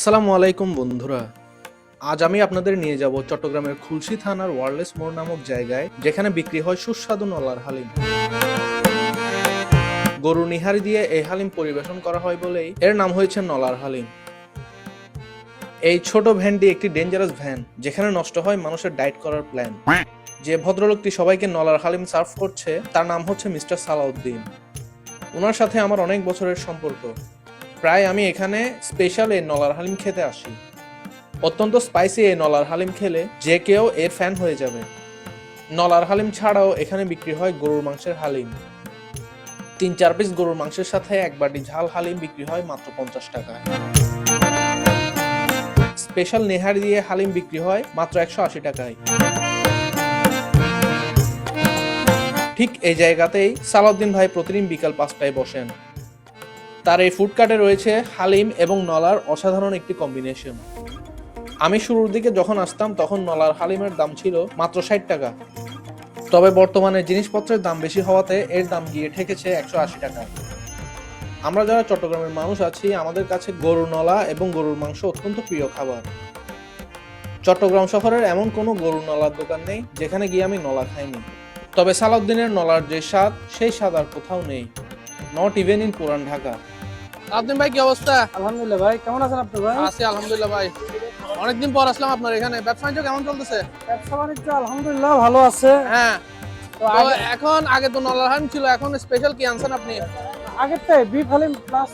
আসসালামু আলাইকুম বন্ধুরা। আজ আমি আপনাদের নিয়ে যাব চট্টগ্রামের খুলশি থানার ওয়ারলেস মোড় নামক জায়গায়, যেখানে বিক্রি হয় সুস্বাদু নলার হালিম। গরু নিহারি দিয়ে এই হালিম পরিবেশন করা হয় বলেই এর নাম হয়েছে নলার হালিম। এই ছোট ভ্যানটি একটি ডেঞ্জারাস ভ্যান, যেখানে নষ্ট হয় মানুষের ডায়েট করার প্ল্যান যে ভদ্রলোকটি সবাইকে নলার হালিম সার্ভ করছে, তার নাম হচ্ছে মিস্টার সালাউদ্দিন। ওনার সাথে আমার অনেক বছরের সম্পর্ক। প্রায় আমি এখানে স্পেশাল এই নলার হালিম খেতে আসি। অত্যন্ত স্পাইসি এই নলার হালিম খেলে যে কেউ এর ফ্যান হয়ে যাবে। নলার হালিম ছাড়াও এখানে বিক্রি হয় গরুর মাংসের হালিম। তিন চার পিস গরুর মাংসের সাথে এক বাটি ঝাল হালিম বিক্রি হয় মাত্র পঞ্চাশ টাকায়। স্পেশাল নেহারি দিয়ে হালিম বিক্রি হয় মাত্র একশো আশি টাকায়। ঠিক এই জায়গাতেই সালাউদ্দিন ভাই প্রতিদিন বিকাল পাঁচটায় বসেন। তার এই ফুড কার্টে রয়েছে হালিম এবং নলার অসাধারণ একটি কম্বিনেশন আমি শুরুর দিকে যখন আসতাম, তখন নলার হালিমের দাম ছিল মাত্র ষাট টাকা। তবে বর্তমানে জিনিসপত্রের দাম বেশি হওয়াতে এর দাম গিয়ে ঠেকেছে একশো আশি টাকা। আমরা যারা চট্টগ্রামের মানুষ আছি, আমাদের কাছে গরুর নলা এবং গরুর মাংস অত্যন্ত প্রিয় খাবার। চট্টগ্রাম শহরের এমন কোনো গরুর নলার দোকান নেই, যেখানে গিয়ে আমি নলা খাইনি। তবে সালাউদ্দিনের নলার যে স্বাদ, সেই স্বাদ আর কোথাও নেই। নট ইভেন ইন পুরান ঢাকা। আদিম ভাই কি অবস্থা? আলহামদুলিল্লাহ ভাই কেমন আছেন আপনি ভাই? আছি আলহামদুলিল্লাহ ভাই। অনেকদিন পর আসলাম আপনার এখানে। ব্যবসা কেমন চলতেছে? ব্যবসা বাণিজ্য আলহামদুলিল্লাহ ভালো আছে। হ্যাঁ। এখন আগে তো নলাহান ছিল এখন স্পেশাল কি আনছেন আপনি? বি ফালিম প্লাস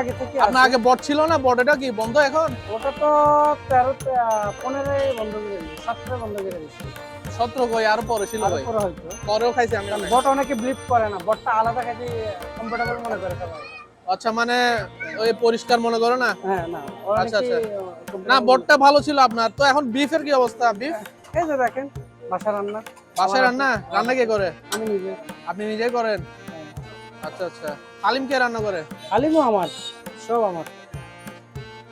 আগে আপনার আগে বট ছিল না? বটটা কি বন্ধ এখন? বন্ধ করে 17 কই আর পরে ছিল ভাই পরেও খাইছি আমি বট অনেকে ব্লিপ করে না বটটা আলাদা খাইতে কমফোর্টেবল মনে করে সবাই। আচ্ছা মানে ওই পরিষ্কার মনে করো না? হ্যাঁ আচ্ছা আচ্ছা। না বটটা ভালো ছিল আপনার। তো এখন বিফের কি অবস্থা বিফ হ্যাঁ, এই যে দেখেন বাসা রান্না। বাসা রান্না? রান্না কে করে? হ্যাঁ, আমি নিজে। আপনি নিজে করেন? হ্যাঁ। আচ্ছা আচ্ছা। হালিম কে রান্না করে? হালিমও আমার সব আমার।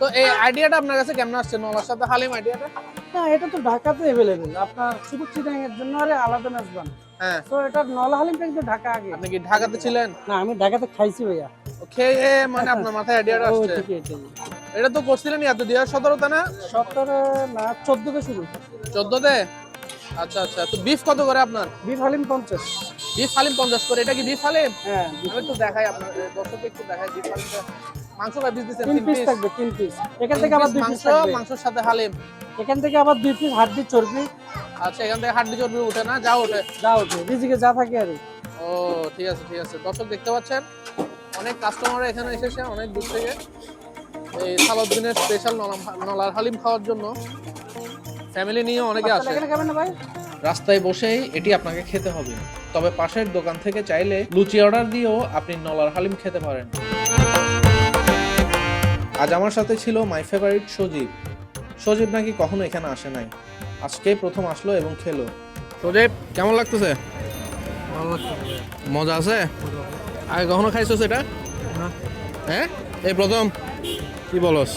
তো এই আইডিয়াটা আপনার কাছে কেমন আসছে? নলার সাথে হালিম আইডিয়াটা না এটা তো ঢাকাতে অ্যাভেলেবেল আপনার শুধু চিটাং এর জন্য আরে আলাদা মেজবান হ্যাঁ। তো এটা নলা হালিমটা কিন্তু ঢাকা আগে। আপনি কি ঢাকাতে ছিলেন? না আমি ঢাকাতে খাইছি ভাইয়া। খেয়ে মানে আপনার মাথায় আইডিয়াটা আসছে। এটা তো করছিলেন এত দুই হাজার সতেরোতে না? সতেরো না চোদ্দতে শুরু। চোদ্দতে? আচ্ছা আচ্ছা তো বিফ কত করে আপনার? বিফ হালিম পঞ্চাশ। বিফ হালিম পঞ্চাশ করে এটা কি বিফ হালিম? হ্যাঁ আমি একটু দেখাই আপনার দর্শককে একটু দেখাই বিফ হালিমটা। মাংস ভাই পিস দিচ্ছেন? তিন পিস থাকবে তিন পিস এখান থেকে আবার মাংস মাংসের সাথে হালিম। এখান থেকে আবার দুই পিস হাড্ডি চর্বি। আচ্ছা এখান থেকে হাড্ডি চর্বি উঠে না? যা ওঠে। যা ওঠে রিজিকে যা থাকে আর ও ঠিক আছে ঠিক আছে। দর্শক দেখতে পাচ্ছেন অনেক কাস্টমার এখানে এসেছে অনেক দূর থেকে। এই সালাউদ্দিনের স্পেশাল নলার হালিম খাওয়ার জন্য। ফ্যামিলি নিয়ে অনেকে আসে এখানে খাবেন না ভাই? রাস্তায় বসেই এটি আপনাকে খেতে হবে। তবে পাশের দোকান থেকে চাইলে লুচি অর্ডার দিয়েও আপনি নলার হালিম খেতে পারেন। আজ আমার সাথে ছিল মাই ফেভারিট সজীব। সজীব নাকি কখনো এখানে আসে নাই? আজকে প্রথম আসলো এবং খেলো। সজীব কেমন লাগতেছে? মজা আছে? আগে কখনো খাইছো সেটা? হ্যাঁ এই প্রথম? কি বলস?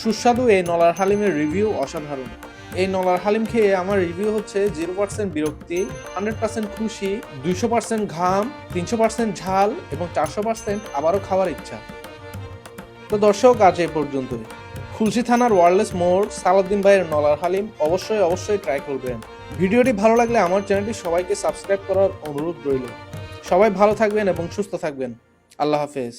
সুস্বাদু এই নলার হালিমের রিভিউ অসাধারণ। এই নলার হালিম খেয়ে আমার রিভিউ হচ্ছে জিরো পার্সেন্ট বিরক্তি হান্ড্রেড পার্সেন্ট খুশি দুইশো পার্সেন্ট ঘাম তিনশো পার্সেন্ট ঝাল এবং চারশো পার্সেন্ট আবারও খাওয়ার ইচ্ছা। তো দর্শক, আজ এই পর্যন্তই। খুলশি থানার ওয়ারলেস মোড় সালাদ্দিন ভাইয়ের নলার হালিম অবশ্যই অবশ্যই ট্রাই করবেন। ভিডিওটি ভালো লাগলে আমার চ্যানেলটি সবাইকে সাবস্ক্রাইব করার অনুরোধ রইল। সবাই ভালো থাকবেন এবং সুস্থ থাকবেন। আল্লাহ হাফেজ।